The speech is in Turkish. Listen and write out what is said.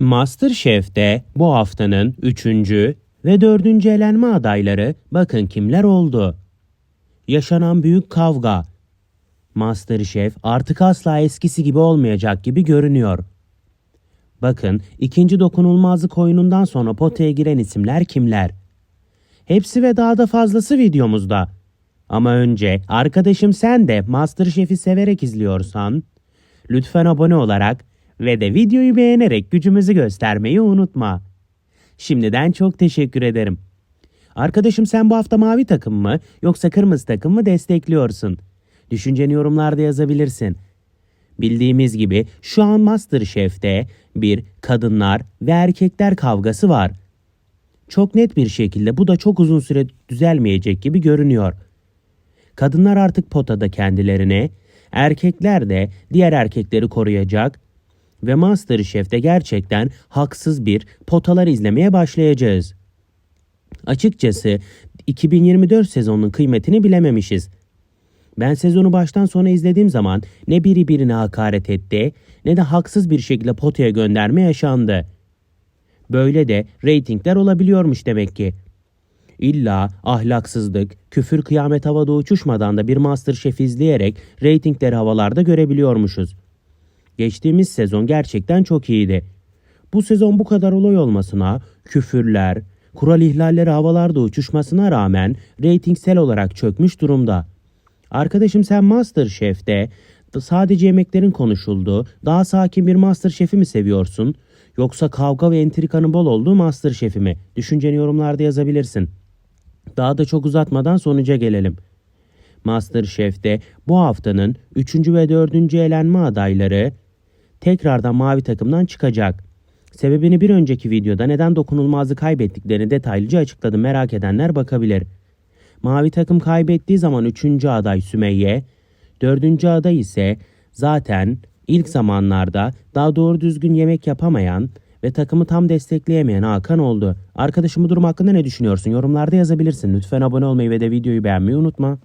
Masterchef'te bu haftanın 3. ve 4. elenme adayları bakın kimler oldu. Yaşanan büyük kavga. Masterchef artık asla eskisi gibi olmayacak gibi görünüyor. Bakın ikinci dokunulmazlık oyunundan sonra potaya giren isimler kimler? Hepsi ve daha da fazlası videomuzda. Ama önce arkadaşım sen de Masterchef'i severek izliyorsan lütfen abone olarak ve de videoyu beğenerek gücümüzü göstermeyi unutma. Şimdiden çok teşekkür ederim. Arkadaşım sen bu hafta mavi takım mı yoksa kırmızı takım mı destekliyorsun? Düşünceni yorumlarda yazabilirsin. Bildiğimiz gibi şu an MasterChef'te bir kadınlar ve erkekler kavgası var. Çok net bir şekilde bu da çok uzun süre düzelmeyecek gibi görünüyor. Kadınlar artık potada kendilerini, erkekler de diğer erkekleri koruyacak ve MasterChef'te gerçekten haksız bir potalar izlemeye başlayacağız. Açıkçası 2024 sezonunun kıymetini bilememişiz. Ben sezonu baştan sona izlediğim zaman ne biri birine hakaret etti ne de haksız bir şekilde potaya gönderme yaşandı. Böyle de reytingler olabiliyormuş demek ki. İlla ahlaksızlık, küfür kıyamet havada uçuşmadan da bir Masterchef izleyerek reytingleri havalarda görebiliyormuşuz. Geçtiğimiz sezon gerçekten çok iyiydi. Bu sezon bu kadar olay olmasına, küfürler, kural ihlalleri havalarda uçuşmasına rağmen reytingsel olarak çökmüş durumda. Arkadaşım sen Masterchef'te sadece yemeklerin konuşulduğu, daha sakin bir Masterchef'i mi seviyorsun? Yoksa kavga ve entrikanın bol olduğu Masterchef'i mi? Düşünceni yorumlarda yazabilirsin. Daha da çok uzatmadan sonuca gelelim. Masterchef'te bu haftanın 3. ve 4. elenme adayları tekrardan mavi takımdan çıkacak. Sebebini bir önceki videoda neden dokunulmazlığı kaybettiklerini detaylıca açıkladım. Merak edenler bakabilir. Mavi takım kaybettiği zaman 3. aday Sümeyye, 4. aday ise zaten ilk zamanlarda daha doğru düzgün yemek yapamayan ve takımı tam destekleyemeyen Hakan oldu. Arkadaşım bu durum hakkında ne düşünüyorsun? Yorumlarda yazabilirsin. Lütfen abone olmayı ve de videoyu beğenmeyi unutma.